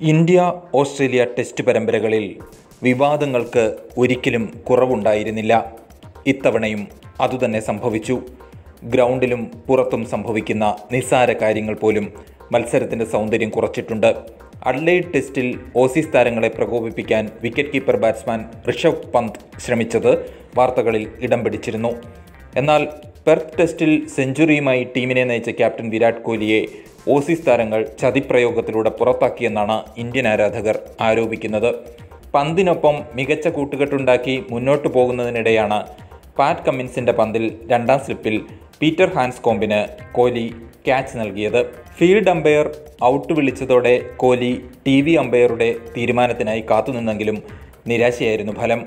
India Australia test പരമ്പരകളിൽ വിവാദങ്ങൾക്ക് ഒരിക്കലും കുറവുണ്ടായിരുന്നില്ല. ഇത്തവണയും അതുതന്നെ സംഭവിച്ചു. ഗ്രൗണ്ടിലും പുറത്തും സംഭവിക്കുന്ന നിസ്സാര കാര്യങ്ങൾ പോലും മത്സരത്തിന്റെ സൗന്ദര്യം കുറച്ചിട്ടുണ്ട്. അഡ്ലൈഡ് ടെസ്റ്റിൽ ഓസീസ് താരങ്ങളെ പ്രകോപിപ്പിക്കാൻ wicket keeper batsman Rishabh Pant ശ്രമിച്ചത് വാർത്തകളിൽ ഇടം പിടിച്ചിരുന്നു. എന്നാൽ പെർത്ത് ടെസ്റ്റിൽ സെഞ്ചുറിയുമായി ടീമിനെ നയിച്ച ക്യാപ്റ്റൻ വിരാട് കോഹ്ലിയെ ഓസീസ് താരങ്ങൾ ചതിപ്രയോഗത്തിലൂടെ പുറത്താക്കിയെന്നാണ് ഇന്ത്യൻ ആരാധകർ ആരോപിക്കുന്നത്. പന്തിനൊപ്പം മികച്ച കൂട്ടുകെട്ടുണ്ടാക്കി മുന്നോട്ടു പോകുന്നതിനിടെയാണ് പാറ്റ് കമ്മിൻസിന്റെ പന്തിൽ രണ്ടാം സ്ലിപ്പിൽ പീറ്റർ ഹാൻസ് കോമ്പിന് കോഹ്ലി ക്യാച്ച് നൽകിയത്. ഫീൽഡ് അമ്പയർ ഔട്ട് വിളിച്ചതോടെ കോഹ്ലി ടി വി അമ്പയറുടെ തീരുമാനത്തിനായി കാത്തുനിന്നെങ്കിലും നിരാശയായിരുന്നു ഫലം.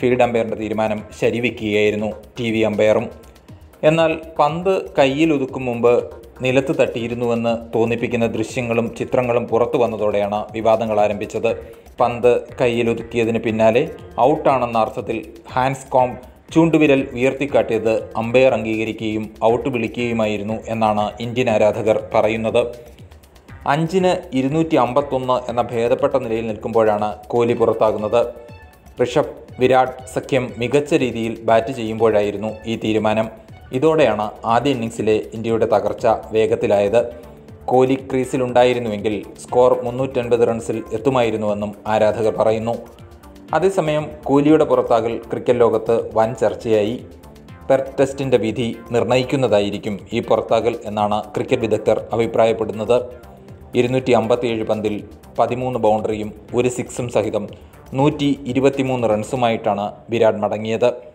ഫീൽഡ് അമ്പയറിന്റെ തീരുമാനം ശരിവെക്കുകയായിരുന്നു ടി വി അമ്പയറും. എന്നാൽ പന്ത് കയ്യിൽ ഒതുക്കും മുമ്പ് നിലത്ത് തട്ടിയിരുന്നുവെന്ന് തോന്നിപ്പിക്കുന്ന ദൃശ്യങ്ങളും ചിത്രങ്ങളും പുറത്തു വന്നതോടെയാണ് വിവാദങ്ങൾ ആരംഭിച്ചത്. പന്ത് കയ്യിൽ ഒതുക്കിയതിന് പിന്നാലെ ഔട്ടാണെന്ന അർത്ഥത്തിൽ ഹാൻസ് കോം ചൂണ്ടുവിരൽ ഉയർത്തിക്കാട്ടിയത് അമ്പയർ അംഗീകരിക്കുകയും ഔട്ട് വിളിക്കുകയുമായിരുന്നു എന്നാണ് ഇന്ത്യൻ ആരാധകർ പറയുന്നത്. അഞ്ചിന് ഇരുന്നൂറ്റി അമ്പത്തൊന്ന് എന്ന ഭേദപ്പെട്ട നിലയിൽ നിൽക്കുമ്പോഴാണ് കോഹ്ലി പുറത്താകുന്നത്. ഋഷഭ് വിരാട് സഖ്യം മികച്ച രീതിയിൽ ബാറ്റ് ചെയ്യുമ്പോഴായിരുന്നു ഈ തീരുമാനം. ഇതോടെയാണ് ആദ്യ ഇന്നിങ്സിലെ ഇന്ത്യയുടെ തകർച്ച വേഗത്തിലായത്. കോഹ്ലി ക്രീസിലുണ്ടായിരുന്നുവെങ്കിൽ സ്കോർ മുന്നൂറ്റൻപത് റൺസിൽ എത്തുമായിരുന്നുവെന്നും ആരാധകർ പറയുന്നു. അതേസമയം കോഹ്ലിയുടെ പുറത്താകൽ ക്രിക്കറ്റ് ലോകത്ത് വൻ ചർച്ചയായി. പെർ ടെസ്റ്റിന്റെ വിധി നിർണയിക്കുന്നതായിരിക്കും ഈ പുറത്താകൽ എന്നാണ് ക്രിക്കറ്റ് വിദഗ്ധർ അഭിപ്രായപ്പെടുന്നത്. ഇരുന്നൂറ്റി അമ്പത്തിയേഴ് പന്തിൽ പതിമൂന്ന് ബൗണ്ടറിയും ഒരു സിക്സും സഹിതം നൂറ്റി ഇരുപത്തിമൂന്ന് റൺസുമായിട്ടാണ് വിരാട് മടങ്ങിയത്.